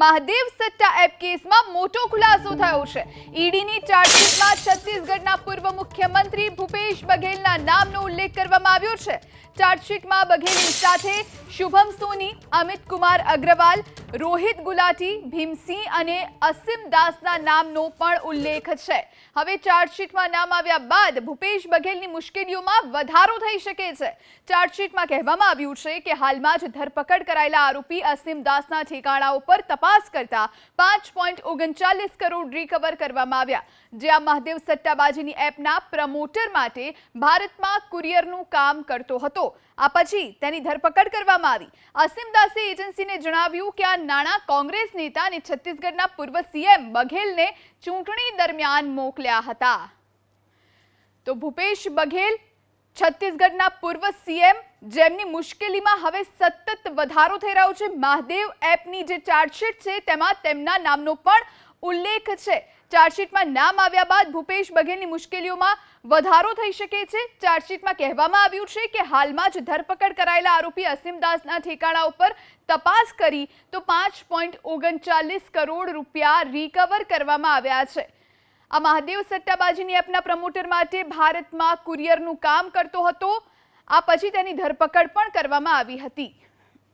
Mahadev સટ્ટા app કેસમાં મોટો ખુલાસો થયો છે. ઈડીની ચાર્જશીટમાં છત્તીસગઢના પૂર્વ મુખ્યમંત્રી ભૂપેશ બઘેલના નામનો ઉલ્લેખ કરવામાં આવ્યો છે. ચાર્જશીટમાં બઘેલની સાથે શુભમ સોની, અમિત કુમાર અગ્રવાલ, રોહિત ગુલાટી, ભીમસિંહ અને અસીમ દાસના નામનો પણ ઉલ્લેખ છે. હવે ચાર્જશીટમાં નામ આવ્યા બાદ ભૂપેશ બઘેલની મુશ્કેલીઓમાં વધારો થઈ શકે છે. ચાર્જશીટમાં કહેવામાં આવ્યું છે કે હાલમાં જ ધરપકડ કરાયેલા આરોપી અસીમ દાસના ઠેકાણા ઉપર તપાસ કરતા પાંચ પોઈન્ટ ઓગણચાલીસ કરોડ રિકવર કરવામાં આવ્યા. જે આ મહાદેવ સટ્ટાબાજીની એપના પ્રમોટર માટે ભારતમાં કુરિયરનું કામ કરતો હતો. આ પછી તેની ધરપકડ કરવામાં આવી. અસીમ દાસે એજન્સીને જણાવ્યું કે આ નાણાં કોંગ્રેસ નેતા અને છત્તીસગઢના પૂર્વ સીએમ બઘેલને ચૂંટણી દરમિયાન મોકલ્યા હતા. તો ભૂપેશ બઘેલ, છત્તીસગઢના પૂર્વ સીએમ, જેમની મુશ્કેલીમાં હવે સતત વધારો થઈ રહ્યો છે, મહાદેવ એપની જે ચાર્જશીટ છે, તેમાં તેમના નામનો પણ ઉલ્લેખ છે. ચાર્જશીટમાં નામ આવ્યા બાદ ભૂપેશ બઘેલની મુશ્કેલીઓમાં વધારો થઈ શકે છે. ચાર્જશીટમાં કહેવામાં આવ્યું છે કે હાલમાં જ ધરપકડ કરાયેલા આરોપી અસીમદાસના ઠેકાણા ઉપર તપાસ કરી તો પાંચ પોઈન્ટ ઓગણચાલીસ કરોડ રૂપિયા રિકવર કરવામાં આવ્યા છે. આ મહાદેવ સટ્ટાબાજીની એપના પ્રમોટર માટે ભારતમાં કુરિયરનું કામ કરતો હતો. આ પછી તેની ધરપકડ પણ કરવામાં આવી હતી.